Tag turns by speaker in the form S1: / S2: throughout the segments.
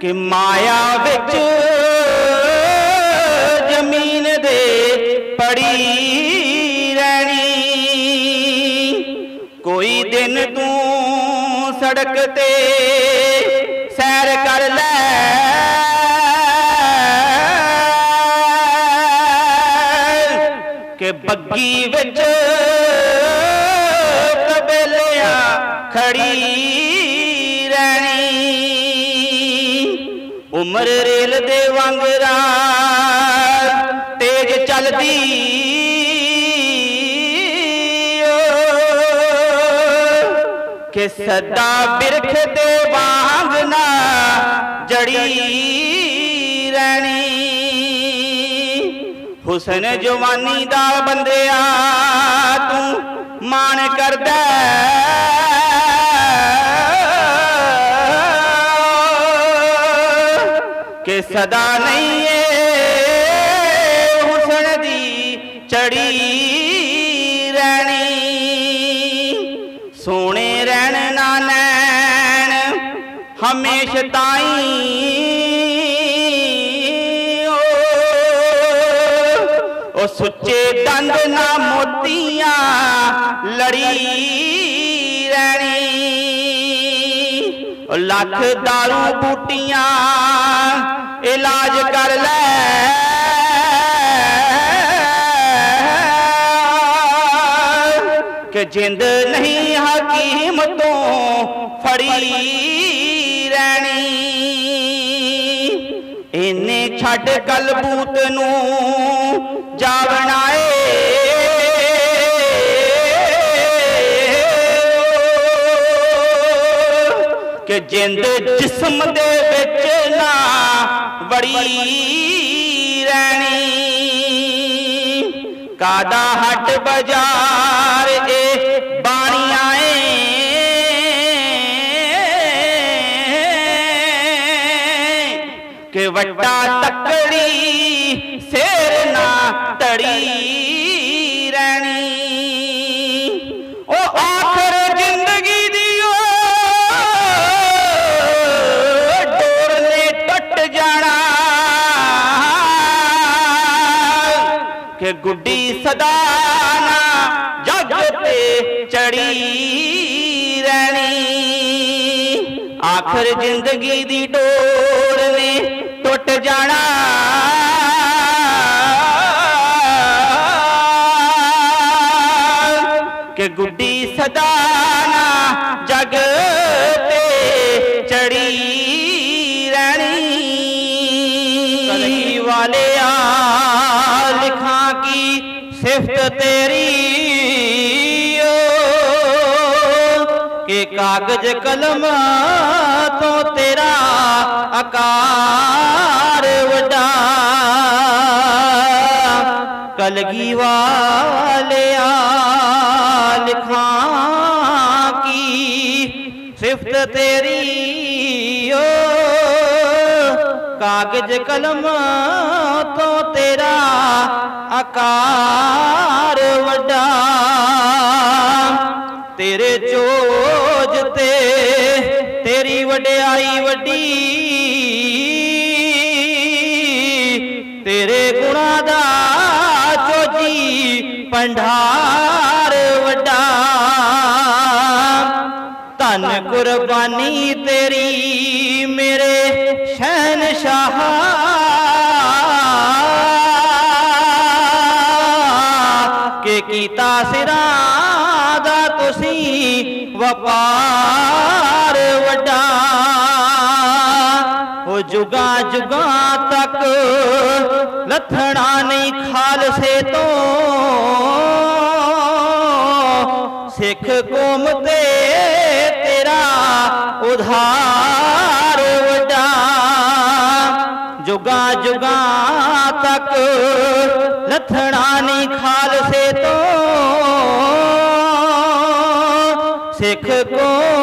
S1: ਕਿ ਮਾਇਆ ਵਿੱਚ ਜ਼ਮੀਨ ਦੇ ਪੜੀ ਰਹਿਣੀ। ਕੋਈ ਦਿਨ ਤੂੰ ਸੜਕ ਤੇ ਸੈਰ ਕਰ ਲੈ। ਕਿ ਬੱਗੀ ਵਿੱਚ ਕਬੇਲਿਆ ਖੜੀ ਉਮਰ ਰੇਲ ਦੇ ਵਾਂਗਰਾ ਤੇਜ ਚੱਲਦੀ। ਓ ਕਿ ਸਦਾ ਬਿਰਖ ਦੇ ਵਾਂਗ ਨਾ ਜੜੀ ਰਹਿਣੀ। ਹੁਸਨ ਜਵਾਨੀ ਦਾ ਬੰਦਿਆ ਤੂੰ ਮਾਣ ਕਰਦਾ। ਸਦਾ ਨਹੀਂ ਏ ਹੁਸਨ ਦੀ ਚੜੀ ਰਹਿਣੀ। ਸੋਹਣੇ ਰਹਿਣ ਨਾ ਨੈਣ, ਹਮੇਸ਼ ਤਾਈ ਓ। ਉਹ ਸੁੱਚੇ ਦੰਦ ਨਾ ਮੋਤੀਆਂ ਲੜੀ ਰਹਿਣੀ। ਲੱਖ ਦਾਰੂ ਬੂਟੀਆਂ ਇਲਾਜ ਕਰ ਲੈ। ਕਿ ਜਿੰਦ ਨਹੀਂ ਹਕੀਮ ਤੋਂ ਫੜੀ ਰਹਿਣੀ। ਇਹਨੇ ਛੱਡ ਕਲਬੂਤ ਨੂੰ ਜਾ ਬਣਾਏ ਕਿ ਜਿੰਦ ਜਿਸਮ ਦੇ ਵੜੀ ਰਹਿਣੀ। ਕਾਦਾ ਹੱਟ ਬਾਜ਼ਾਰ ਇਹ ਬਾਣੀ ਆਏ ਕਿ ਵੱਟਾ ਗੁੱਡੀ ਸਦਾ ਨਾ ਜੱਗ ਤੇ ਚੜੀ ਰਹਿਣੀ। ਆਖਰ ਜ਼ਿੰਦਗੀ ਦੀ ਡੋਰ ਨੇ ਟੁੱਟ ਜਾਣਾ। ਕਿ ਗੁੱਡੀ ਸਦਾ ਸਿਫਤ ਤੇਰੀ ਓ, ਕਿ ਕਾਗਜ਼ ਕਲਮ ਤੋਂ ਤੇਰਾ ਆਕਾਰ ਵੱਡਾ। ਕਲਗੀ ਵਾਲਿਆ ਲਿਖਾਂ ਕੀ ਸਿਫਤ ਤੇਰੀ ਓ, ਕਾਗਜ਼ ਕਲਮ ਤੇਰਾ ਆਕਾਰ ਵੱਡਾ, ਤੇਰੇ ਚੋਜ ਤੇ ਤੇਰੀ ਵਡਿਆਈ ਵੱਡੀ, ਤੇਰੇ ਗੁਣਾ ਦਾ ਚੋਜੀ ਪੰਢਾਰ ਵੱਡਾ। ਧਨ ਕੁਰਬਾਨੀ ਤੇਰੀ ਮੇਰੇ ਸ਼ਹਿਨशाह ਕੀਤਾ ਦਾ ਤੁਸੀਂ ਵਪਾਰ ਵੱਡਾ। ਉਹ ਜੁਗਾ ਜੁਗਾ ਤੱਕ ਲੱਥਣਾ ਨਹੀਂ ਖਾਲਸੇ ਤੋਂ। ਸਿੱਖ ਕੌਮ ਤੇ ਤੇਰਾ ਉਧਾਰ ਵੱਡਾ। ਜੁਗਾ ਜੁਗਾ ਤੱਕ ਲੱਥਣਾ ਨਹੀਂ ਖਾਲਸੇ ਸਿੱਖ ਕੌਮ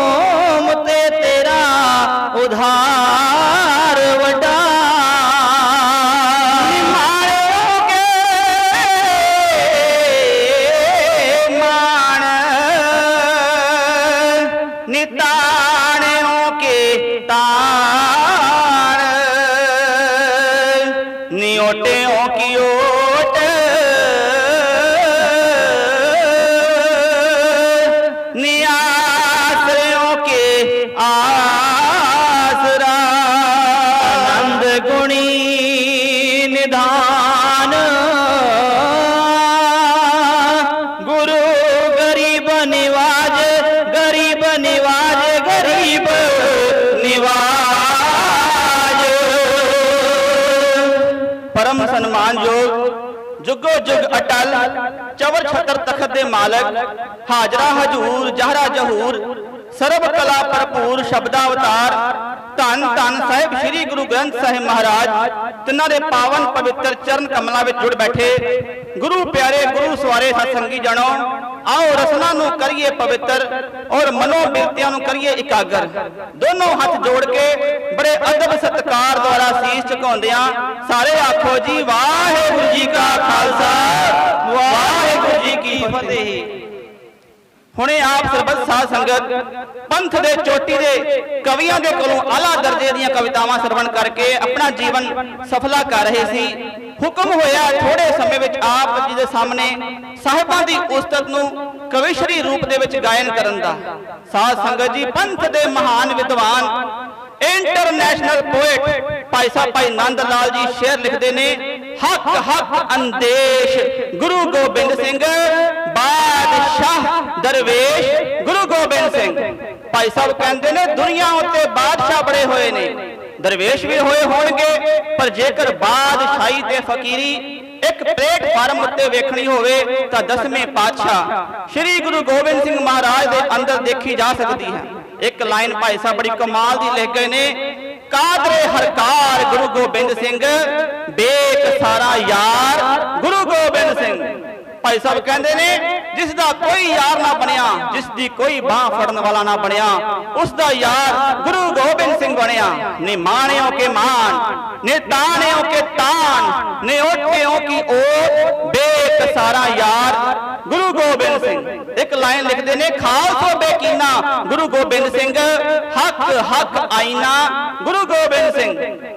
S1: ਜੁਗ ਅਟਲ ਚਵਰ ਛਤਰ ਤਖਤ ਦੇ ਮਾਲਕ ਹਾਜਰਾ ਹਜੂਰ ਜਹਰਾ ਜਹੂਰ ਸਰਬ ਕਲਾ ਭਰਪੂਰ ਸ਼ਬਦਾ ਅਵਤਾਰ ਧੰਨ ਧੰਨ ਸਾਹਿਬ ਸ੍ਰੀ ਗੁਰੂ ਗ੍ਰੰਥ ਸਾਹਿਬ ਮਹਾਰਾਜ ਤਿੰਨਾਂ ਦੇ ਪਾਵਨ ਪਵਿੱਤਰ ਚਰਨ ਕਮਲਾਂ ਵਿੱਚ ਜੁੜ ਬੈਠੇ। ਗੁਰੂ ਪਿਆਰੇ ਗੁਰੂ ਸਵਾਰੇ ਸਤਸੰਗੀ ਜਣੋ ਆਓ ਰਸਨਾ ਨੂੰ ਕਰੀਏ ਪਵਿੱਤਰ ਔਰ ਮਨੋ ਬਿਰਤੀਆਂ ਨੂੰ ਕਰੀਏ ਇਕਾਗਰ। ਦੋਨੋਂ ਹੱਥ ਜੋੜ ਕੇ ਬੜੇ ਅਦਬ ਸਤਕਾਰ ਦੁਆਰਾ ਸੀਸ ਝੁਕਾਉਂਦਿਆਂ ਸਾਰੇ ਆਖੋ ਜੀ ਵਾਹਿਗੁਰੂ ਜੀ ਕਾ ਖਾਲਸਾ। ਵਾਹਿਗੁਰੂ ਜੀ ਕੀ ਫਤਿਹ। ਹੁਣੇ ਆਪ ਸਰਬੱਤ ਸਾਧ ਸੰਗਤ ਪੰਥ ਦੇ ਚੋਟੀ ਦੇ ਕਵੀਆਂ ਦੇ ਕੋਲੋਂ ਆਲਾ ਦਰਜੇ ਦੀਆਂ ਕਵਿਤਾਵਾਂ ਸਰਵਣ ਕਰਕੇ ਆਪਣਾ ਜੀਵਨ ਸਫਲਾ ਕਰ ਰਹੇ ਸੀ। ਹੁਕਮ ਹੋਇਆ ਥੋੜੇ ਸਮੇਂ ਵਿੱਚ ਆਪ ਜੀ ਦੇ ਸਾਹਮਣੇ ਸਾਹਿਬਾਂ ਦੀ ਉਸਤਤ ਨੂੰ ਕਵਿਸ਼ਰੀ ਰੂਪ ਦੇ ਵਿੱਚ ਗਾਇਨ ਕਰਨ ਦਾ। ਸਾਧ ਸੰਗਤ ਜੀ, ਪੰਥ ਦੇ ਮਹਾਨ ਵਿਦਵਾਨ, ਇੰਟਰਨੈਸ਼ਨਲ ਪੋਇਟ ਭਾਈ ਸਾਹਿਬ, ਭਾਈ ਨੰਦ ਲਾਲ ਜੀ ਸ਼ੇਰ ਲਿਖਦੇ ਨੇ, ਹੱਕ ਹੱਕ, ਅੰਦੇਸ਼, ਗੁਰੂ ਗੋਬਿੰਦ ਸਿੰਘ ਬਾ ਬਾਦਸ਼ਾਹ ਦਰਵੇਸ਼ ਗੁਰੂ ਗੋਬਿੰਦ ਸਿੰਘ। ਭਾਈ ਸਾਹਿਬ ਕਹਿੰਦੇ ਨੇ, ਦੁਨੀਆ ਉੱਤੇ ਬਾਦਸ਼ਾਹ ਬੜੇ ਹੋਏ ਨੇ। ਦਰਵੇਸ਼ ਵੀ ਹੋਏ ਹੋਣਗੇ, ਪਰ ਜੇਕਰ ਬਾਦਸ਼ਾਹੀ ਤੇ ਫਕੀਰੀ ਇੱਕ ਪਲੇਟਫਾਰਮ ਉੱਤੇ ਵੇਖਣੀ ਹੋਵੇ, ਤਾਂ ਦਸਵੇਂ ਪਾਤਸ਼ਾਹ ਸ੍ਰੀ ਗੁਰੂ ਗੋਬਿੰਦ ਸਿੰਘ ਮਹਾਰਾਜ ਦੇ ਅੰਦਰ ਦੇਖੀ ਜਾ ਸਕਦੀ ਹੈ। ਇੱਕ ਲਾਈਨ ਭਾਈ ਸਾਹਿਬ ਬੜੀ ਕਮਾਲ ਦੀ ਲਿਖ ਗਏ ਨੇ, ਕਾਦਰੇ ਹਰਕਾਰ ਗੁਰੂ ਗੋਬਿੰਦ ਸਿੰਘ, ਬੇਕ ਸਾਰਾ ਯਾਰ ਗੁਰੂ ਗੋਬਿੰਦ ਸਿੰਘ। ਭਾਈ ਸਾਹਿਬ ਕਹਿੰਦੇ ਨੇ, ਜਿਸ ਦਾ ਕੋਈ ਯਾਰ ਨਾ ਬਣਿਆ, ਜਿਸ ਦੀ ਕੋਈ ਬਾਹ ਫੜਨ ਵਾਲਾ ਨਾ ਬਣਿਆ, ਉਸ ਦਾ ਯਾਰ ਗੁਰੂ ਗੋਬਿੰਦ ਸਿੰਘ ਬਣਿਆ। ਨੇ ਮਾਣਿਓ ਕੇ ਮਾਨ ਨੇ ਤਾਣਿਓ ਕੇ ਤਾਨ ਨੇ ਓਟਿਓ ਕੀ ਓਟ ਬੇਕ ਯਾਰ ਗੁਰੂ ਗੋਬਿੰਦ ਸਿੰਘ। ਇੱਕ ਲਾਈਨ ਲਿਖਦੇ ਨੇ, ਖਾਲਸੋ ਬੇਕੀਨਾ, ਗੁਰੂ ਗੋਬਿੰਦ ਸਿੰਘ, ਹੱਕ ਹੱਕ ਆਈਨਾ ਗੁਰੂ ਗੋਬਿੰਦ ਸਿੰਘ।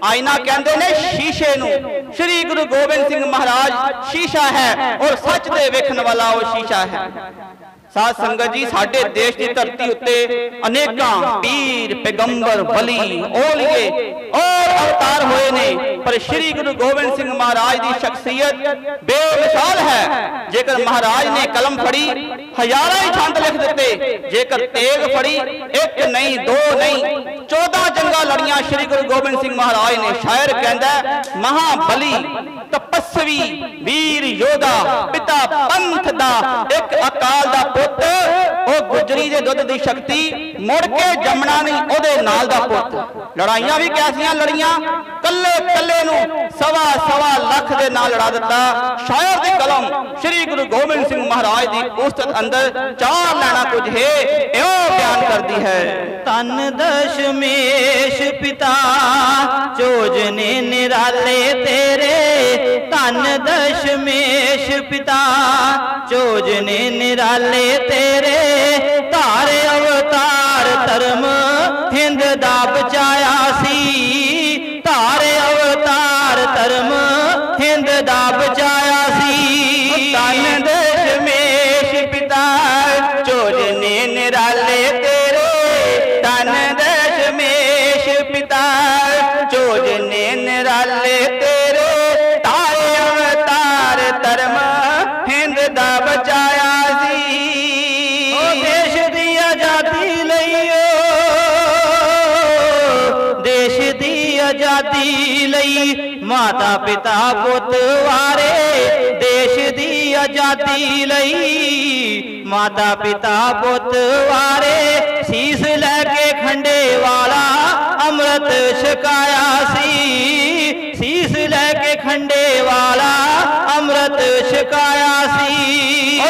S1: ਆਈਨਾ ਕਹਿੰਦੇ ਨੇ, ਸ਼ੀਸ਼ੇ ਨੂੰ। ਸ੍ਰੀ ਗੁਰੂ ਗੋਬਿੰਦ ਸਿੰਘ ਮਹਾਰਾਜ, ਸ਼ੀਸ਼ਾ ਹੈ ਔਰ ਸੱਚ ਦੇ ਵੇਖਣ ਵਾਲਾ ਉਹ ਸ਼ੀਸ਼ਾ ਹੈ। ਸਾਧ ਸੰਗਤ ਜੀ, ਸਾਡੇ ਦੇਸ਼ ਦੀ ਧਰਤੀ ਉੱਤੇ ਅਨੇਕਾਂ ਪੀਰ, ਪੈਗੰਬਰ, ਵਲੀ, ਔਲੀਏ ਔਰ ਅਵਤਾਰ ਹੋਏ ਨੇ ਪਰ ਸ੍ਰੀ ਗੁਰੂ ਗੋਬਿੰਦ ਸਿੰਘ ਮਹਾਰਾਜ ਦੀ ਸ਼ਖਸੀਅਤ ਬੇਮਿਸਾਲ ਹੈ। ਜੇਕਰ ਮਹਾਰਾਜ ਨੇ ਕਲਮ ਫੜੀ ਹਜ਼ਾਰਾਂ ਹੀ ਛੰਦ ਲਿਖ ਦਿੱਤੇ। ਜੇਕਰ ਤੇਗ ਫੜੀ ਇੱਕ ਨਹੀਂ ਦੋ ਨਹੀਂ 14 ਜੰਗਾਂ ਲੜੀਆਂ ਸ੍ਰੀ ਗੁਰੂ ਗੋਬਿੰਦ ਸਿੰਘ ਮਹਾਰਾਜ ਨੇ। ਸ਼ਾਇਰ ਕਹਿੰਦਾ ਹੈ, ਮਹਾਬਲੀ ਤਪਸਵੀ ਵੀਰ ਯੋਧਾ ਪਿਤਾ ਪੰਥ ਦਾ ਇੱਕ ਅਕਾਲ ਦਾ ਪੁੱਤ ਉਹ ਗੁਜਰੀ ਦੇ ਦੁੱਧ ਦੀ ਸ਼ਕਤੀ ਮੁੜ ਕੇ ਜੰਮਣਾ ਨਹੀਂ, ਉਹਦੇ ਨਾਲ ਦਾ ਪੁੱਤ। ਲੜਾਈਆਂ ਵੀ ਕੈਸੀਆਂ ਲੜੀਆਂ, ਕੱਲੇ ਕੱਲੇ ਨੂੰ ਸਵਾ ਸਵਾ ਲੱਖ ਦੇ ਨਾਲ ਲੜਾ ਦਿੱਤਾ। ਸ਼ਾਇਰ ਦੀ ਕਲਮ ਸ੍ਰੀ ਗੁਰੂ ਗੋਬਿੰਦ ਸਿੰਘ ਮਹਾਰਾਜ ਦੀ ਉਸਤਤ ਅੰਦਰ ਚਾਰ ਲੈਣਾ ਕੁਝ ਹੈ ਇਉਂ ਬਿਆਨ ਕਰਦੀ ਹੈ।
S2: ਤਨ ਦਸ਼ਮੇਸ਼ ਪਿਤਾ, ਚੋਜਨੇ ਨਿਰਾਲੇ ਤੇਰੇ ਤਨ ਦਸ਼ਮੇਸ਼ ਪਿਤਾ ਚੋਜਨੇ ਨਿਰਾਲੇ ਤੇਰੇ। ਮਾਤਾ ਪਿਤਾ ਪੁੱਤ ਵਾਰੇ ਦੇਸ਼ ਦੀ ਆਜ਼ਾਦੀ ਲਈ। ਮਾਤਾ ਪਿਤਾ ਪੁੱਤ ਵਾਰੇ ਸੀਸ ਲੈ ਕੇ ਖੰਡੇ ਵਾਲਾ ਅੰਮ੍ਰਿਤ ਛਕਾਇਆ ਸੀ। ਸੀਸ ਲੈ ਕੇ ਖੰਡੇ ਵਾਲਾ ਅੰਮ੍ਰਿਤ ਛਕਾਇਆ ਸੀ।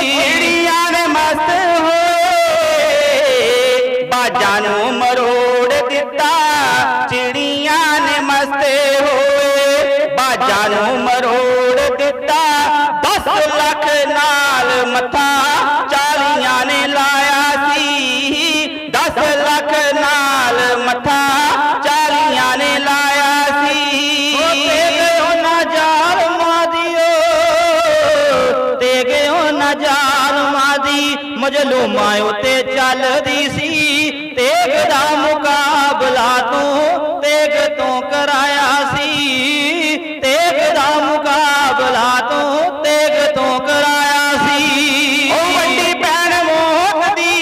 S2: ਮਜਲੂਮਾਂ ਉਤੇ ਚੱਲਦੀ ਸੀ। ਤੇਗ ਦਾ ਮੁਕਾਬਲਾ ਤੂੰ ਤੇਗ ਤੋਂ ਕਰਾਇਆ ਸੀ। ਤੇਗ ਦਾ ਮੁਕਾਬਲਾ ਤੂੰ ਤੇਗ ਤੋਂ ਕਰਾਇਆ ਸੀ।
S1: ਉਹ ਵੱਡੀ ਭੈਣ ਮੋਤ ਦੀ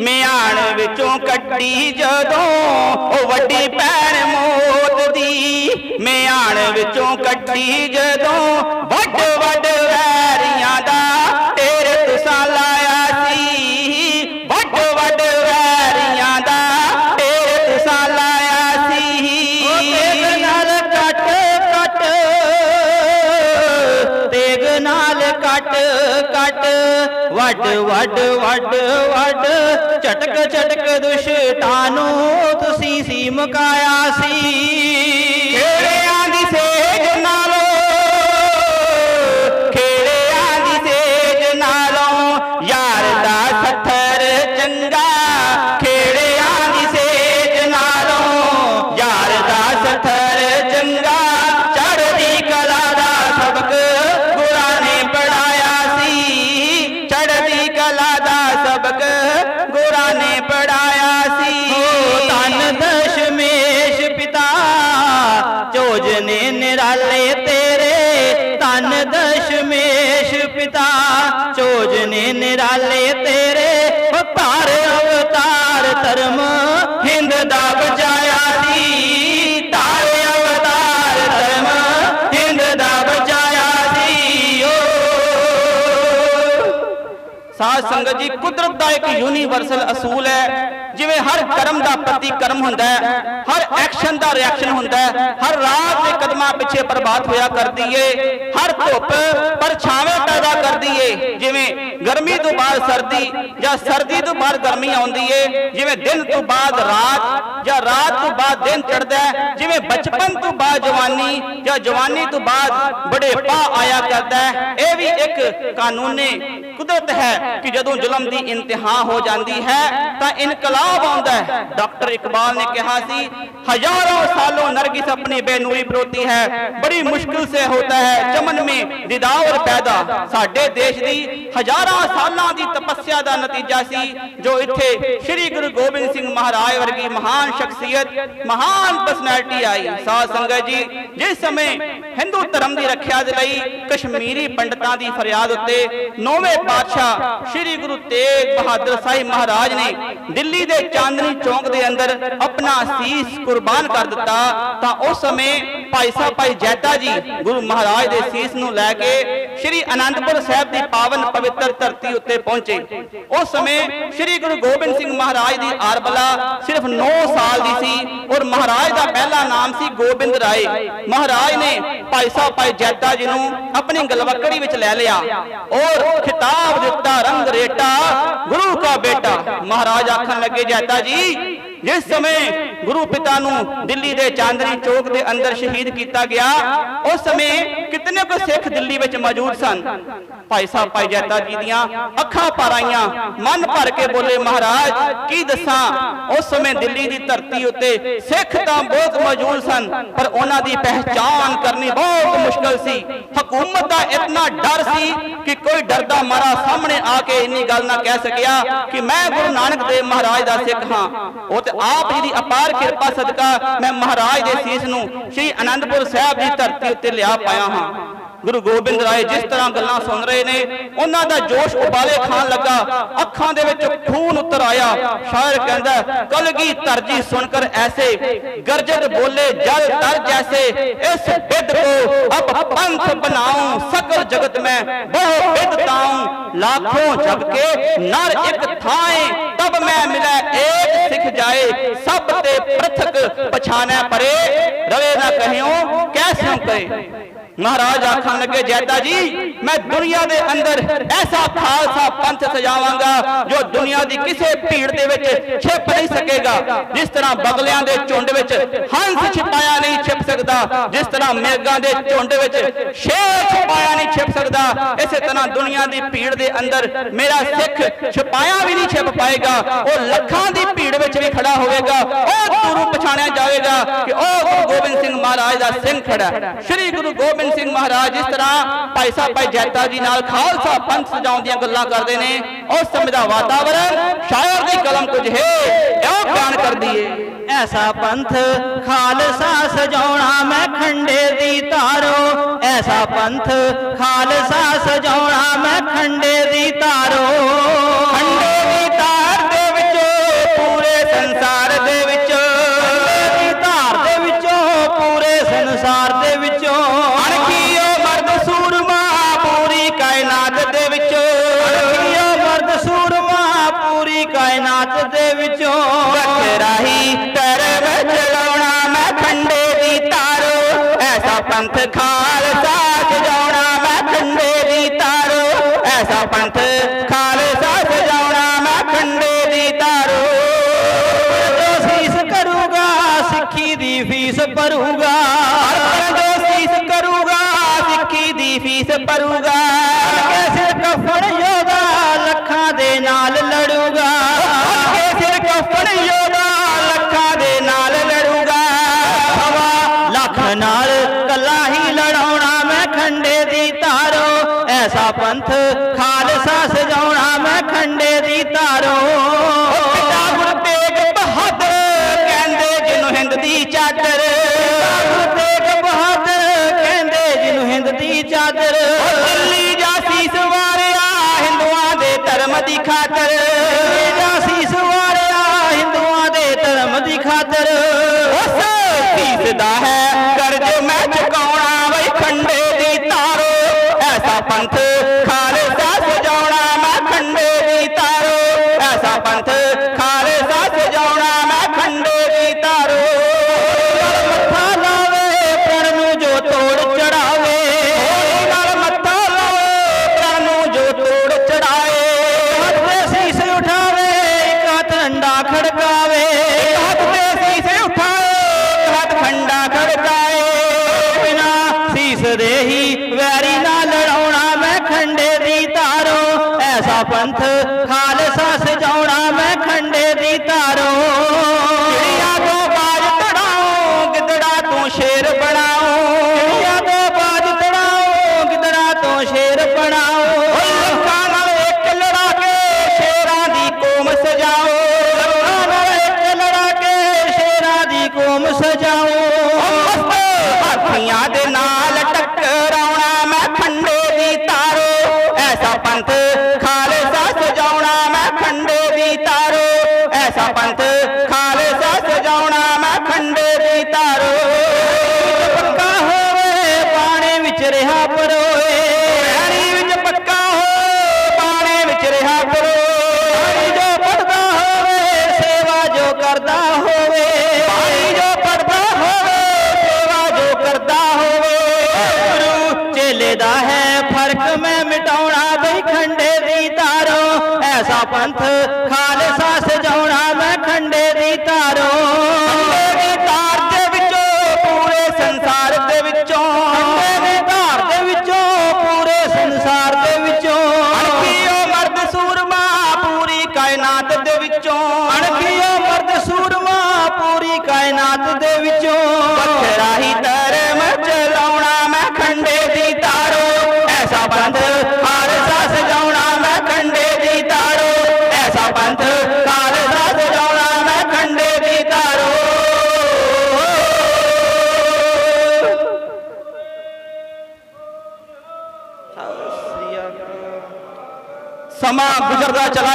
S1: ਮਿਆਣ ਵਿੱਚੋਂ ਕੱਢੀ ਜਦੋਂ ਉਹ ਵੱਡੀ ਭੈਣ ਮੋਤ ਦੀ ਮਿਆਣ ਵਿੱਚੋਂ ਕੱਢੀ ਜਦੋਂ ਵੱਡ ਵੱਡ
S2: ਕੱਟ ਕੱਟ ਵੱਡ ਵੱਡ ਵੱਡ ਵੱਡ। ਝਟਕ ਝਟਕ ਦੁਸ਼ਟਾਂ ਨੂੰ ਤੁਸੀਂ ਸੀ ਮੁਕਾਇਆ ਸੀ। ਦਸ਼ਮੇਸ਼ ਪਿਤਾ ਚੋਜ ਨੇ ਨਿਰਾਲੇ ਤੇਰੇ
S1: ਸਾਧ ਸੰਗਤ ਜੀ ਕੁਦਰਤ ਦਾ ਇੱਕ ਯੂਨੀਵਰਸਲ ਅਸੂਲ ਹੈ। ਜਿਵੇਂ ਹਰ ਕਰਮ ਦਾ ਪ੍ਰਤੀਕਰਮ ਹੁੰਦਾ ਹੈ, ਹਰ ਐਕਸ਼ਨ ਦਾ ਰਿਐਕਸ਼ਨ ਹੁੰਦਾ ਹੈ, ਹਰ ਰਾਤ ਦੇ ਕਦਮਾਂ ਪਿੱਛੇ ਪ੍ਰਭਾਤ ਹੋਇਆ ਕਰਦੀ ਏ, ਹਰ ਧੁੱਪ ਪਰਛਾਵੇਂ ਪੈਦਾ ਕਰਦੀ ਏ। ਜਿਵੇਂ ਗਰਮੀ ਤੋਂ ਬਾਅਦ ਸਰਦੀ ਜਾਂ ਸਰਦੀ ਤੋਂ ਬਾਅਦ ਗਰਮੀ ਆਉਂਦੀ ਏ, ਜਿਵੇਂ ਦਿਨ ਤੋਂ ਬਾਅਦ ਰਾਤ ਜਾਂ ਰਾਤ ਤੋਂ ਬਾਅਦ ਦਿਨ ਚੜ੍ਹਦਾ ਜਿਵੇਂ ਬਚਪਨ ਤੋਂ ਬਾਅਦ ਜਵਾਨੀ ਜਾਂ ਜਵਾਨੀ ਤੋਂ ਬਾਅਦ ਬੁਢੇਪਾ ਆਇਆ ਕਰਦਾ ਇਹ ਵੀ ਇੱਕ ਕਾਨੂੰਨੇ ਕੁਦਰਤ ਹੈ ਕਿ ਜਦੋਂ ਜ਼ੁਲਮ ਦੀ ਇੰਤਹਾ ਹੋ ਜਾਂਦੀ ਹੈ ਤਾਂ ਇਨਕਲਾਬ ਆਉਂਦਾ ਹੈ ਡਾਕਟਰ ਇਕਬਾਲ ਨੇ ਕਿਹਾ ਸੀ ਹਜ਼ਾਰਾਂ ਸਾਲੋਂ ਨਰਗਿਸ अपनी बेनूरी परोती है बड़ी मुश्किल से होता है चमन में दिदावर पैदा साडे देश की हजारा साल की तपस्या का नतीजा सी जो इतने श्री गुरु गोबिंद सिंह महाराज वर्गी महान शख्सियत महान पर्सनैलिटी आई साध संगत जी जिस समय हिंदू धर्म की रक्षा के लिए कश्मीरी पंडितों की फरियाद उत्ते नौवें ਪਾਤਸ਼ਾਹ ਸ੍ਰੀ ਗੁਰੂ ਤੇਗ ਬਹਾਦਰ ਸਾਹਿਬ ਮਹਾਰਾਜ ਨੇ ਦਿੱਲੀ ਦੇ ਚਾਂਦਨੀ ਚੌਂਕ ਦੇ ਅੰਦਰ ਆਪਣਾ ਸੀਸ ਕੁਰਬਾਨ ਕਰ ਦਿੱਤਾ, ਤਾਂ ਉਸ ਸਮੇਂ ਭਾਈ ਸਾਹਿਬ, ਭਾਈ ਜੈਤਾ ਜੀ ਗੁਰੂ ਮਹਾਰਾਜ ਦੇ ਸੀਸ ਨੂੰ ਲੈ ਕੇ ਸ੍ਰੀ ਅਨੰਦਪੁਰ ਸਾਹਿਬ ਦੀ ਪਾਵਨ ਪਵਿੱਤਰ ਧਰਤੀ ਉੱਤੇ ਪਹੁੰਚੇ। ਉਸ ਸਮੇਂ ਸ੍ਰੀ ਗੁਰੂ ਗੋਬਿੰਦ ਸਿੰਘ ਮਹਾਰਾਜ ਦੀ ਆਰਬਲਾ ਸਿਰਫ 9 ਸਾਲ ਦੀ ਸੀ ਔਰ ਮਹਾਰਾਜ ਦਾ ਪਹਿਲਾ ਨਾਮ ਸੀ ਗੋਬਿੰਦ ਰਾਏ। ਮਹਾਰਾਜ ਨੇ ਭਾਈ ਸਾਹਿਬ, ਭਾਈ ਜੈਤਾ ਜੀ ਨੂੰ ਆਪਣੀ ਗਲਵੱਕੜੀ ਵਿੱਚ ਲੈ ਲਿਆ ਔਰ ਖਿਤਾਬ ਦਿੱਤਾ ਰੰਗ ਰੇਟਾ ਗੁਰੂ ਕਾ ਬੇਟਾ। ਮਹਾਰਾਜ ਆਖਣ ਲੱਗੇ ਜੈਤਾ ਜੀ ਜਿਸ ਸਮੇਂ ਗੁਰੂ ਪਿਤਾ ਨੂੰ ਦਿੱਲੀ ਦੇ ਚਾਂਦਨੀ ਚੌਕ ਦੇ ਅੰਦਰ ਸ਼ਹੀਦ ਕੀਤਾ ਗਿਆ। ਉਸ ਸਮੇਂ ਕਿਤਨੇ ਕੁ ਸਿੱਖ ਦਿੱਲੀ ਵਿੱਚ ਮੌਜੂਦ ਸਨ? ਭਾਈ ਸਾਹਿਬ, ਭਾਈ ਜੈਤਾ ਜੀ ਦੀਆਂ ਅੱਖਾਂ ਭਰ ਆਈਆਂ, ਮਨ ਭਰ ਕੇ ਬੋਲੇ, ਮਹਾਰਾਜ, ਕੀ ਦੱਸਾਂ? ਉਸ ਸਮੇਂ ਦਿੱਲੀ ਦੀ ਧਰਤੀ ਉੱਤੇ ਸਿੱਖ ਤਾਂ ਬਹੁਤ ਮੌਜੂਦ ਸਨ, ਪਰ ਉਹਨਾਂ ਦੀ ਪਹਿਚਾਨ ਕਰਨੀ ਬਹੁਤ ਮੁਸ਼ਕਲ ਸੀ। ਹਕੂਮਤ ਦਾ ਇਤਨਾ ਡਰ ਸੀ ਕਿ ਕੋਈ ਡਰਦਾ ਮਾਰਾ ਸਾਹਮਣੇ ਆ ਕੇ ਇੰਨੀ ਗੱਲ ਨਾ ਕਹਿ ਸਕਿਆ ਕਿ ਮੈਂ ਗੁਰੂ ਨਾਨਕ ਦੇਵ ਮਹਾਰਾਜ ਦਾ ਸਿੱਖ ਹਾਂ। ਉਹ ਤੇ ਆਪ ਜੀ ਦੀ ਅਪਾਰ ਕਿਰਪਾ ਸਦਕਾ ਮੈਂ ਮਹਾਰਾਜ ਦੇ ਸੀਸ ਨੂੰ ਸ੍ਰੀ ਅਨੰਦਪੁਰ ਸਾਹਿਬ ਦੀ ਧਰਤੀ ਉੱਤੇ ਲਿਆ ਪਾਇਆ ਹਾਂ। ਗੁਰੂ ਗੋਬਿੰਦ ਰਾਏ ਜਿਸ ਤਰ੍ਹਾਂ ਗੱਲਾਂ ਸੁਣ ਰਹੇ ਨੇ, ਉਹਨਾਂ ਦਾ ਜੋਸ਼ ਉਬਾਲੇ ਖਾਣ ਲੱਗਾ, ਅੱਖਾਂ ਦੇ ਵਿੱਚ ਖੂਨ ਉਤਰ ਆਇਆ। ਸ਼ਾਇਰ ਕਹਿੰਦਾ, ਕਲਗੀ ਤਰਜੀ ਸੁਣਕਰ ਐਸੇ, ਗਰਜਤ ਬੋਲੇ ਜਲ ਤਰ ਜੈਸੇ, ਇਸ ਬਿਦ ਕੋ ਅਬ ਪੰਥ ਬਣਾऊं ਸਕਲ ਜਗਤ ਮੈਂ ਬਹੁ ਬਿਦ ਤਾऊं ਲਾਖੋਂ ਜਗ ਕੇ ਨਰ ਇੱਕ ਥਾਏ, ਤਬ ਮੈਂ ਮਿਲੈ ਏਕ ਸਿੱਖ ਜਾਏ। ਸਭ ਤੇ ਪ੍ਰਥਕ ਪਛਾਨੈ ਪਰੇ, ਰਵੇ ਨਾ ਕਹਿਓ ਕੈਸਿਉ ਕਰੇ। ਮਹਾਰਾਜ ਆਖਣ ਲੱਗੇ, ਜੈਤਾ ਜੀ, ਮੈਂ ਦੁਨੀਆ ਦੇ ਅੰਦਰ ਐਸਾ ਖਾਲਸਾ ਪੰਥ ਸਜਾਵਾਂਗਾ ਜੋ ਦੁਨੀਆ ਦੀ ਕਿਸੇ ਭੀੜ ਦੇ ਵਿੱਚ ਛਿਪ ਨਹੀਂ ਸਕੇਗਾ। ਜਿਸ ਤਰ੍ਹਾਂ ਬਗਲਿਆਂ ਦੇ ਝੁੰਡ ਵਿੱਚ ਹੰਸ ਛਿਪਾਇਆ ਨਹੀਂ ਛਿਪ ਸਕਦਾ, ਜਿਸ ਤਰ੍ਹਾਂ ਮੇਗਾਂ ਦੇ ਝੁੰਡ ਵਿੱਚ ਸ਼ੇਰ ਛਿਪਾਇਆ ਨਹੀਂ ਛਿਪ ਸਕਦਾ, ਇਸੇ ਤਰ੍ਹਾਂ ਦੁਨੀਆ ਦੀ ਭੀੜ ਦੇ ਅੰਦਰ ਮੇਰਾ ਸਿੱਖ ਛਿਪਾਇਆ ਵੀ ਨਹੀਂ ਛਿਪ ਪਾਏਗਾ, ਉਹ ਲੱਖਾਂ ਦੀ ਭੀੜ ਵਿੱਚ ਵੀ ਖੜਾ ਹੋਵੇਗਾ, ਉਹ ਦੂਰੋਂ ਪਛਾਣਿਆ ਜਾਵੇਗਾ ਕਿ ਉਹ ਗੁਰੂ ਗੋਬਿੰਦ ਸਿੰਘ ਮਹਾਰਾਜ ਦਾ ਸਿੰਘ ਖੜਾ ਸ੍ਰੀ ਗੁਰੂ ਗੋਬਿੰਦ ਗੋਬਿੰਦ ਸਿੰਘ ਮਹਾਰਾਜ ਇਸ ਤਰ੍ਹਾਂ ਭਾਈ ਸਾਹਿਬ, ਭਾਈ ਜੈਤਾ ਜੀ ਨਾਲ ਖਾਲਸਾ ਪੰਥ ਸਜਾਉਣ ਗੱਲਾਂ ਕਰਦੇ ਨੇ। ਉਸ ਸਮੇਂ ਦਾ ਵਾਤਾਵਰਣ ਸ਼ਾਇਰ ਦੀ ਕਲਮ ਕੁਝ ਹੈ, ਇਹ ਬਿਆਨ ਕਰਦੀ ਏ
S2: ਐਸਾ ਪੰਥ ਖਾਲਸਾ ਸਜਾਉਣਾ ਮੈਂ ਖੰਡੇ ਦੀ ਧਾਰੋ
S1: ਐਸਾ ਪੰਥ ਖਾਲਸਾ ਸਜਾਉਣਾ ਮੈਂ ਖੰਡੇ ਦੀ
S2: ਧਾਰੋ ਵਿੱਚੋਂ
S1: ਵਖਰਾਹੀ ਤਰਵ ਚਲਾਉਣਾ ਮੈਂ ਖੰਡੇ ਦੀ ਤਾਰੋ। ਐਸਾ ਪੰਥ ਖਾਲਸਾ ਜਗਾਉਣਾ ਮੈਂ ਖੰਡੇ ਦੀ ਤਾਰੋ। ਐਸਾ ਪੰਥ पंथ खा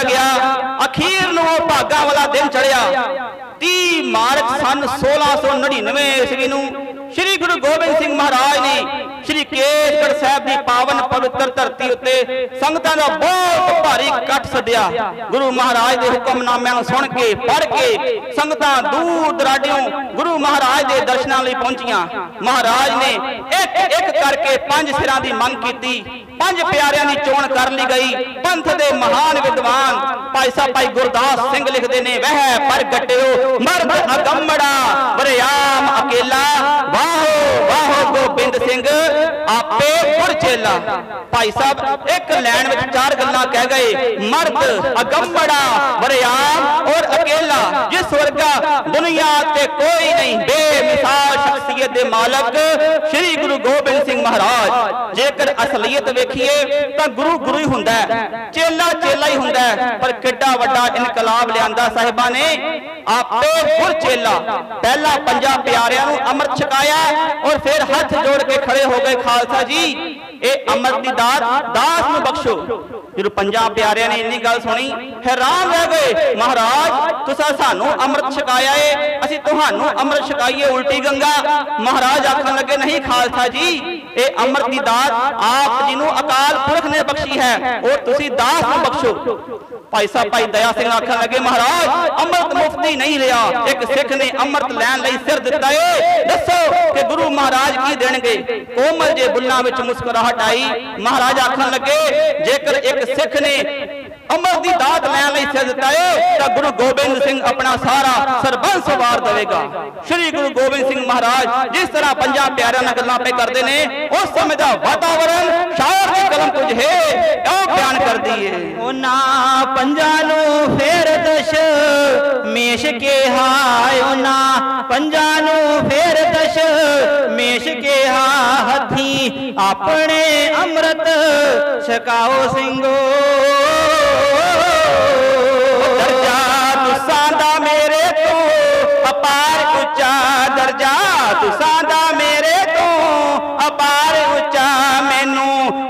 S1: ਦਿੱਤਾ ਗਿਆ। ਅਖੀਰ ਨੂੰ ਉਹ ਭਾਗਾ ਵਾਲਾ ਦਿਨ ਚੜਿਆ। 30 ਮਾਰਚ ਸਨ 1699 ਈਸਵੀ ਨੂੰ ਸ੍ਰੀ ਗੁਰੂ ਗੋਬਿੰਦ ਸਿੰਘ ਮਹਾਰਾਜ ਨੇ ਸ੍ਰੀ ਕੇਸਗੜ ਸਾਹਿਬ ਦੀ ਪਾਵਨ ਪਵਿੱਤਰ ਧਰਤੀ ਉੱਤੇ ਸੰਗਤਾਂ ਦਾ ਬਹੁਤ ਭਾਰੀ ਇਕੱਠ ਸੱਦਿਆ। ਗੁਰੂ ਮਹਾਰਾਜ ਦੇ ਹੁਕਮਨਾਮਿਆਂ ਨੂੰ ਸੁਣ ਕੇ ਪੜ ਕੇ ਸੰਗਤਾਂ ਦੂਰ ਦਰਾਡਿਓਂ ਗੁਰੂ ਮਹਾਰਾਜ ਦੇ ਦਰਸ਼ਨਾਂ ਲਈ ਪਹੁੰਚੀਆਂ। ਮਹਾਰਾਜ ਨੇ ਇੱਕ ਇੱਕ ਕਰਕੇ ਪੰਜ ਸਿਰਾਂ ਦੀ ਮੰਗ ਕੀਤੀ। ਪੰਜ ਪਿਆਰਿਆਂ ਦੀ ਚੋਣ ਕਰ ਲਈ ਗਈ। ਪੰਥ ਦੇ ਮਹਾਨ ਵਿਦਵਾਨ ਭਾਈ ਸਾਹਿਬ ਭਾਈ ਗੁਰਦਾਸ ਸਿੰਘ ਲਿਖਦੇ ਨੇ, ਵਹਿ ਪਰ ਗੱਟਿਓ ਮਰਦ ਅਗੰਮੜਾ, ਵਰਿਆਮ ਅਕੇਲਾ, ਵਾਹ ਵਾਹ ਗੋਬਿੰਦ ਸਿੰਘ, ਆਪੇ ਫੁਰ ਚੇਲਾ। ਭਾਈ ਸਾਹਿਬ, ਇੱਕ ਲਾਈਨ ਵਿੱਚ ਚਾਰ ਗੱਲਾਂ ਕਹਿ ਗਏ। ਮਰਦ ਅਗੰਬੜਾ ਬਰਿਆਮ ਔਰ ਅਕੇਲਾ। ਜਿਸ ਵਰਗਾ ਦੁਨੀਆ ਤੇ ਕੋਈ ਨਹੀਂ, ਬੇਮਿਸਾਲ ਸ਼ਖਸੀਅਤ ਦੇ ਮਾਲਕ ਸ੍ਰੀ ਗੁਰੂ ਗੋਬਿੰਦ ਸਿੰਘ ਮਹਾਰਾਜ। ਜੇਕਰ ਅਸਲੀਅਤ ਵੇਖੀਏ, ਤਾਂ ਗੁਰੂ ਗੁਰੂ ਹੀ ਹੁੰਦਾ ਹੈ। ਹੀ ਹੁੰਦਾ ਪਰ ਕਿੱਡਾ ਵੱਡਾ ਇਨਕਲਾਬ ਲਿਆਂਦਾ ਸਾਹਿਬਾਂ ਨੇ। ਆਪੇ ਗੁਰ ਚੇਲਾ, ਪਹਿਲਾ ਪੰਜਾ ਪਿਆਰਿਆਂ ਨੂੰ ਅੰਮ੍ਰਿਤ ਛਕਾਇਆ ਔਰ ਫਿਰ ਹੱਥ ਜੋੜ ਕੇ ਖੜੇ ਹੋ ਗਏ ਖਾਲਸਾ ਜੀ। ਇਹ ਅੰਮ੍ਰਿਤ ਦੀ ਦਾਤ ਦਾਸ ਨੂੰ ਬਖਸ਼ੋ। ਜਦੋਂ ਪੰਜਾਂ ਪਿਆਰਿਆਂ ਨੇ ਇੰਨੀ ਗੱਲ ਸੁਣੀ, ਹੈਰਾਨ ਰਹਿ ਗਏ। ਮਹਾਰਾਜ, ਤੁਸੀਂ ਸਾਨੂੰ ਅੰਮ੍ਰਿਤ ਛਕਾਇਆ ਏ, ਅਸੀਂ ਤੁਹਾਨੂੰ ਅੰਮ੍ਰਿਤ ਛਕਾਈਏ, ਉਲਟੀ ਗੰਗਾ। ਮਹਾਰਾਜ ਆਖਣ ਲੱਗੇ, ਨਹੀਂ ਖਾਲਸਾ ਜੀ, ਇਹ ਅੰਮ੍ਰਿਤ ਦੀ ਦਾਤ ਆਪ ਜੀ ਨੂੰ ਅਕਾਲ ਪੁਰਖ ਨੇ ਬਖਸ਼ੀ ਹੈ, ਔਰ ਤੁਸੀਂ ਦਾਸ ਨੂੰ ਬਖਸ਼ੋ। ਭਾਈ ਸਾਹਿਬ, ਭਾਈ ਦਇਆ ਸਿੰਘ ਆਖਣ ਲੱਗੇ, ਮਹਾਰਾਜ, ਅੰਮ੍ਰਿਤ ਮੁਫਤੀ ਨਹੀਂ ਲਿਆ ਇੱਕ ਸਿੱਖ ਨੇ ਅੰਮ੍ਰਿਤ ਲੈਣ ਲਈ ਸਿਰ ਦਿੱਤਾ ਏ। ਦੱਸੋ ਕਿ ਗੁਰੂ ਮਹਾਰਾਜ ਕੀ ਦੇਣਗੇ? ਕੋਮਲ ਜੇ ਬੁੱਲਾਂ ਵਿੱਚ ਮੁਸਕਰਾਹਟ ਆਈ, ਮਹਾਰਾਜ ਆਖਣ ਲੱਗੇ, ਜੇਕਰ ਇੱਕ ਸਿੱਖ ਨੇ ਅੰਮ੍ਰਿਤ ਦੀ ਦਾਤ ਲੈਣ ਲਈ ਸਿਰ ਦਿੱਤਾ ਏ, ਤਾਂ ਗੁਰੂ ਗੋਬਿੰਦ ਸਿੰਘ ਆਪਣਾ ਸਾਰਾ ਸਰਬੰਸ ਵਾਰ ਦੇਵੇਗਾ। ਸ੍ਰੀ ਗੁਰੂ ਗੋਬਿੰਦ ਸਿੰਘ ਮਹਾਰਾਜ ਜਿਸ ਤਰ੍ਹਾਂ ਪੰਜਾਂ ਪਿਆਰਿਆਂ ਨਾਲ ਗੱਲਾਂ ਪੇ ਕਰਦੇ ਨੇ, ਉਸ ਸਮੇਂ ਦਾ ਵਾਤਾਵਰਣ ਸ਼ਾਇਰ ਦੀ ਕੁਝ ਹੈ, ਉਹ ਬਿਆਨ ਕਰਦੀ ਏ।
S2: ਉਹਨਾਂ ਪੰਜਾਂ ਨੂੰ ਫੇਰ ਦਸ਼, ਮੇਸ਼ ਕਿਹਾ ਉਹਨਾਂ ਪੰਜਾਂ ਨੂੰ ਫੇਰ ਦਸ਼, ਮੇਸ਼ ਕੇ ਹੱਥੀ ਆਪਣੇ ਅੰਮ੍ਰਿਤ ਛਕਾਓ ਸਿੰਘੋ।
S1: ਦਰਜਾ ਤੁਸਾਂ ਦਾ ਮੇਰੇ ਤੋਂ, ਅਪਾਰ ਉੱਚਾ ਦਰਜਾ ਤੁਸਾਂ ਦਾ ਮੇਰੇ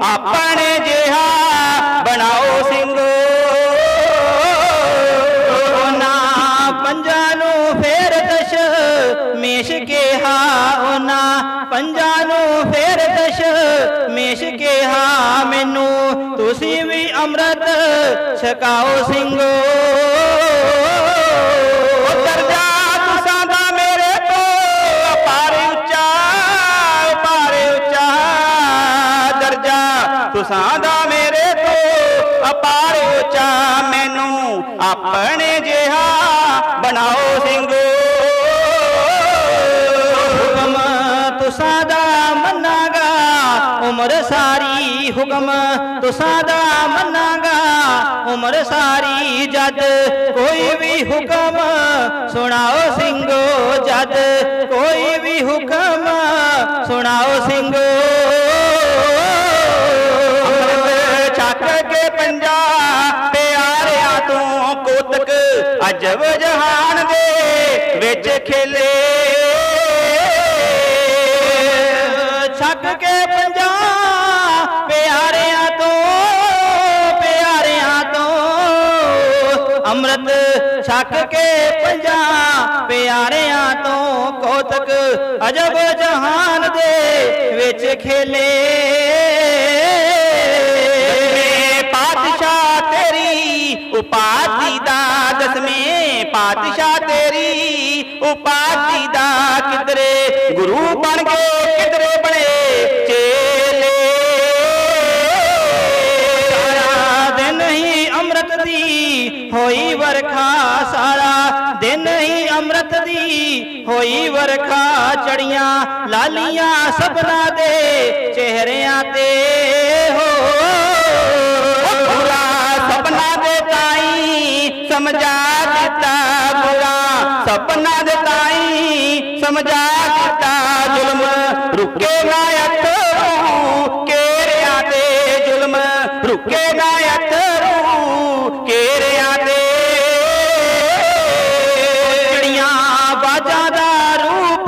S1: ਆਪਣੇ ਜਿਹਾ ਬਣਾਓ ਸਿੰਘ
S2: ਨਾ ਪੰਜਾਂ ਨੂੰ ਫੇਰ ਦਸ਼ ਮੇਸ਼ ਕਿਹਾ। ਹਾ ਉਹਨਾਂ ਪੰਜਾਂ ਨੂੰ ਫੇਰ ਦਸ਼ ਮੇਸ਼ ਕਿਹਾ। ਮੈਨੂੰ ਤੁਸੀਂ ਵੀ ਅੰਮ੍ਰਿਤ ਛਕਾਓ ਸਿੰਘੋ
S1: ਤੁਸਾਂ ਦਾ ਮੇਰੇ ਤੋਂ ਅਪਾਰ ਉੱਚਾ ਮੈਨੂੰ ਆਪਣੇ ਜਿਹਾ ਬਣਾਓ ਸਿੰਘ
S2: ਹੁਕਮ ਤੁਸਾਂ ਦਾ ਮੰਨਾਗਾ, ਉਮਰ ਸਾਰੀ ਹੁਕਮ ਤੁਸਾਂ ਦਾ ਮੰਨਾਗਾ। ਉਮਰ ਸਾਰੀ ਜਦ ਕੋਈ ਵੀ ਹੁਕਮ ਸੁਣਾਓ ਸਿੰਘੋ ਜਦ ਕੋਈ ਵੀ ਹੁਕਮ ਸੁਣਾਓ ਸਿੰਘੋ
S1: ਪੰਜਾ, ਪਿਆਰਿਆਂ ਤੋਂ ਕੋਤਕ ਅਜਬ ਜਹਾਨ ਦੇ ਵਿੱਚ ਖੇਲੇ।
S2: ਛੱਕ ਕੇ ਪੰਜਾ, ਪਿਆਰਿਆਂ ਤੋਂ ਪਿਆਰਿਆਂ ਤੋਂ। ਅੰਮ੍ਰਿਤ ਛੱਕ ਕੇ ਪੰਜਾ, ਪਿਆਰਿਆਂ ਤੋਂ ਕੋਤਕ ਅਜਬ ਜਹਾਨ ਦੇ ਵਿੱਚ ਖੇਲੇ।
S1: ਉਪਾਧੀ ਦਾ ਦਸਵੇਂ ਪਾਤਸ਼ਾਹ ਤੇਰੀ। ਉਪਾਧੀ ਦਾ ਕਿਧਰੇ? ਗੁਰੂ ਬਣ ਗਏ ਕਿਧਰੇ ਬਣੇ? ਚੇਲੇ।
S2: ਸਾਰਾ ਦਿਨ ਹੀ ਅੰਮ੍ਰਿਤ ਦੀ ਹੋਈ ਵਰਖਾ ਸਾਰਾ ਦਿਨ ਹੀ ਅੰਮ੍ਰਿਤ ਦੀ ਹੋਈ ਵਰਖਾ ਚੜੀਆਂ ਲਾਲੀਆਂ ਸਭਨਾ ਦੇ ਚਿਹਰਿਆਂ ਤੇ।
S1: ਸਮਝਾ ਦਿੱਤਾ ਬੁਰਾ, ਸਪਨਾ ਦੇ ਤਾਈ ਸਮਝਾ ਦਿੱਤਾ ਜ਼ੁਲਮ। ਰੁਕੇ ਨਾ ਅਥਰੂ, ਕੇਰਿਆਂ ਤੇ ਜ਼ੁਲਮ। ਰੁਕੇ ਨਾ ਅਥਰੂ, ਕੇਰਿਆਂ ਤੇ।
S2: ਚਿੜੀਆਂ ਬਾਜਾਂ ਦਾ ਰੂਪ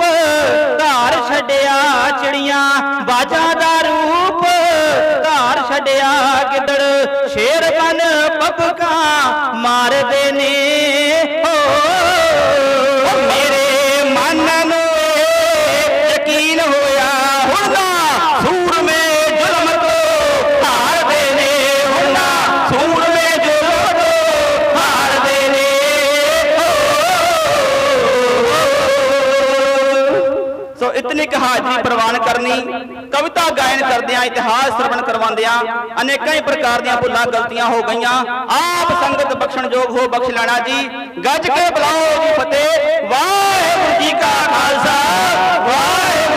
S2: ਧਾਰ ਛੱਡਿਆ ਚਿੜੀਆਂ ਬਾਜਾਂ ਦਾ ਰੂਪ ਧਾਰ ਛੱਡਿਆ ਗਿੱਦੜ। ਸ਼ੇਰ ਬਨ ਪਪਕਾ ਮਾਰਦੇ ਨੇ। ਹੋ
S1: ਮੇਰੇ ਮਨ ਨੂੰ ਯਕੀਨ ਹੋਇਆ। ਹੁਣ ਨਾ ਸੂਰਮੇ ਜ਼ੁਲਮ ਤੋਂ ਹਾਰਦੇ ਨੇ। ਹੁਣ ਨਾ ਸੂਰਮੇ ਜ਼ੁਲਮ ਤੋਂ ਹਾਰਦੇ ਨੇ। ਸੋ ਇਤਨੀ ਕੁ ਪ੍ਰਵਾਨ ਕਰਨੀ ਗਾਇਨ ਕਰਦਿਆਂ, ਇਤਿਹਾਸ ਸਰਵਣ ਕਰਵਾਉਂਦਿਆਂ, ਅਨੇਕਾਂ ਹੀ ਪ੍ਰਕਾਰ ਦੀਆਂ ਭੁੱਲਾਂ, ਗਲਤੀਆਂ ਹੋ ਗਈਆਂ। ਆਪ ਸੰਗਤ ਬਖਸ਼ਣਯੋਗ ਹੋ, ਬਖਸ਼ ਲੈਣਾ ਜੀ। ਗੱਜ ਕੇ ਬੁਲਾਓ ਜੀ ਫਤਿਹ। ਵਾਹਿਗੁਰੂ ਜੀ ਕਾ ਖਾਲਸਾ, ਵਾਹਿਗੁਰੂ